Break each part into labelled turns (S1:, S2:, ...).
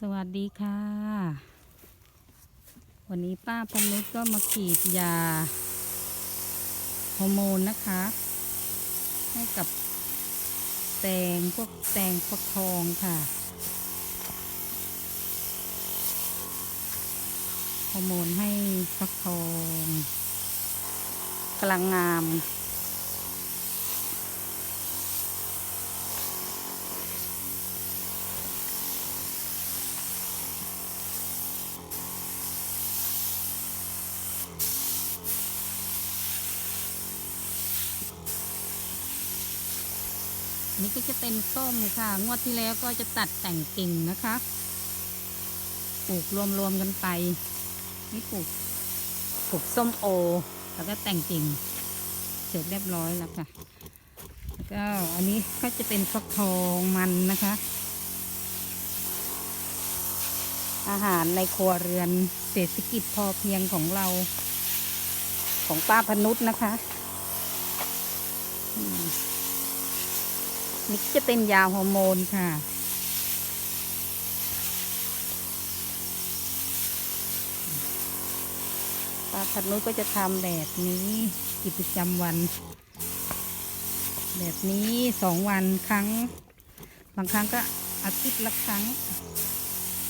S1: สวัสดีค่ะ วันนี้ป้าพนุชก็มาขีดยาฮอร์โมนนะคะ ให้กับแตงพวกแตงฟักทองค่ะฮอร์โมนให้ฟักทองกำลังงาม นี่ก็จะเป็นส้มค่ะ งวดที่แล้วก็จะตัดแต่งกิ่งนะคะ ปลูกรวมๆกันไป นี่ปลูกปลูกส้มโอ แล้วก็แต่งกิ่ง เสร็จเรียบร้อยแล้วค่ะ ก็อันนี้ก็จะเป็นฟักทองมันนะคะ อาหารในครัวเรือนเศรษฐกิจพอเพียงของเรา ของป้าพนุษนะคะ นี่จะเป็นยาฮอร์โมนค่ะป้าพัดนุ้ยก็จะทำแบบนี้กิจกรรมวัน แบบนี้สองวันครั้ง บางครั้งก็อาทิตย์ละครั้ง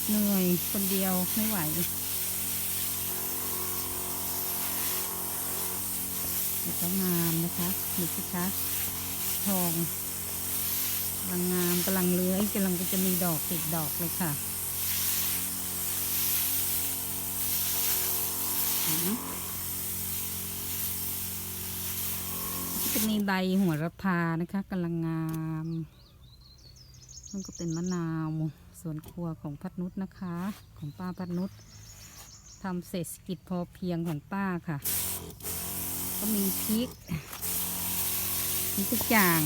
S1: เหนื่อยคนเดียวไม่ไหว แล้วก็งามนะคะนี่สิคะทองกำลังงามกำลังเลื้อยกำลังจะมีดอกติดดอกเลยค่ะจะมีใบหัวระพานะคะกำลังงามนั่นก็เป็นมะนาวสวนครัวของพัดนุชนะคะ ของป้าพัดนุชทำเศรษฐกิจพอเพียงของป้าค่ะ ก็มีพริก มีทุกอย่าง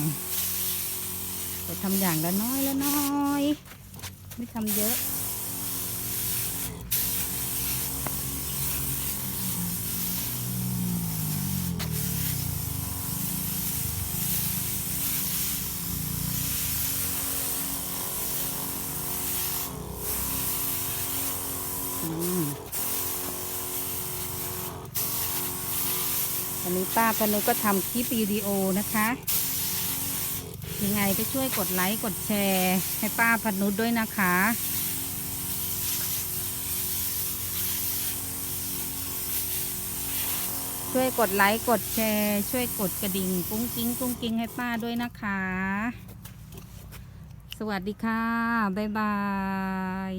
S1: แต่ทำอย่างละน้อยละน้อย ไม่ทำเยอะอืม วันนี้ป้าพนุก็ทำคลิปวิดีโอนะคะ ยังไงก็ช่วยกดไลค์กดแชร์ ให้ป้าพัดนุด้วยนะคะ ช่วยกดไลค์กดแชร์ ช่วยกดกระดิ่งกุ้งกิ้งกุ้งกิ้งให้ป้าด้วยนะคะ สวัสดีค่ะ บ๊ายบาย